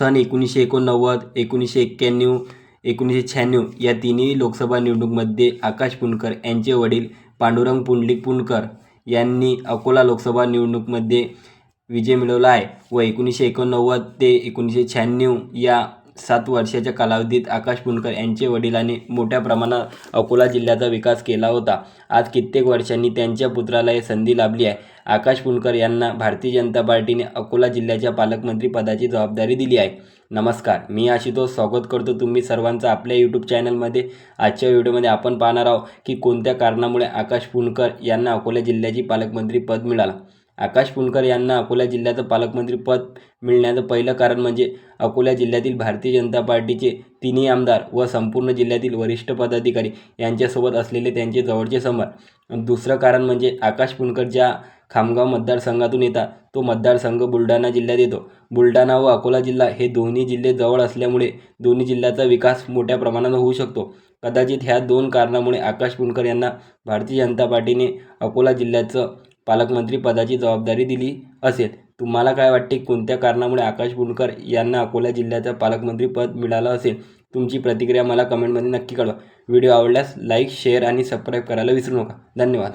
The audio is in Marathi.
सन एकोणीसशे एकोणनव्वद एकोणीसशे एक्क्याण्णव एकोणीसशे शहाण्णव या तिन्ही लोकसभा निवडणुकीमध्ये आकाश पुणकर यांचे वडील पांडुरंग पुंडलिक पुणकर यांनी अकोला लोकसभा निवडणुकीमध्ये विजय मिळवला आहे व एकोणीसशे एकोणनव्वद ते एकोणीसशे शहाण्णव या सात वर्षाच्या कालावधीत आकाश पुणकर यांचे वडिलांनी मोठ्या प्रमाणात अकोला जिल्ह्याचा विकास केला होता. आज कित्येक वर्षांनी त्यांच्या पुत्राला ही संधी लाभली आहे. आकाश पुणकर यांना भारतीय जनता पार्टीने अकोला जिल्ह्याच्या पालकमंत्री पदाची जबाबदारी दिली आहे. नमस्कार मी आशुतोष स्वागत करतो तुम्ही सर्वांचं आपल्या यूट्यूब चॅनलमध्ये. आजच्या व्हिडिओमध्ये आपण पाहणार आहोत की कोणत्या कारणामुळे आकाश पुणकर यांना अकोला जिल्ह्याची पालकमंत्री पद मिळालं. आकाश पुणकर यांना अकोला जिल्ह्याचं पालकमंत्री पद मिळण्याचं पहिलं कारण म्हणजे अकोला जिल्ह्यातील भारतीय जनता पार्टीचे तिन्ही आमदार व संपूर्ण जिल्ह्यातील वरिष्ठ पदाधिकारी यांच्यासोबत असलेले त्यांचे जवळचे संबंध दुसरं कारण म्हणजे आकाश पुणकर ज्या खामगाव मतदारसंघातून येतात तो मतदारसंघ बुलढाणा जिल्ह्यात येतो. बुलढाणा व अकोला जिल्हा हे दोन्ही जिल्हे जवळ असल्यामुळे दोन्ही जिल्ह्याचा विकास मोठ्या प्रमाणात होऊ शकतो. कदाचित ह्या दोन कारणामुळे आकाश पुणकर यांना भारतीय जनता पार्टीने अकोला जिल्ह्याचं पालकमंत्री पदाची जबाबदारी दिली असेल. तुम्हाला काय वाटते? कोणत्या कारणामुळे आकाश बुंडकर यांना अकोला जिल्ह्याचं पालकमंत्री पद मिळालं असेल? तुमची प्रतिक्रिया मला कमेंटमध्ये नक्की कळवा. व्हिडिओ आवडल्यास लाईक शेअर आणि सबस्क्राईब करायला विसरू नका. धन्यवाद.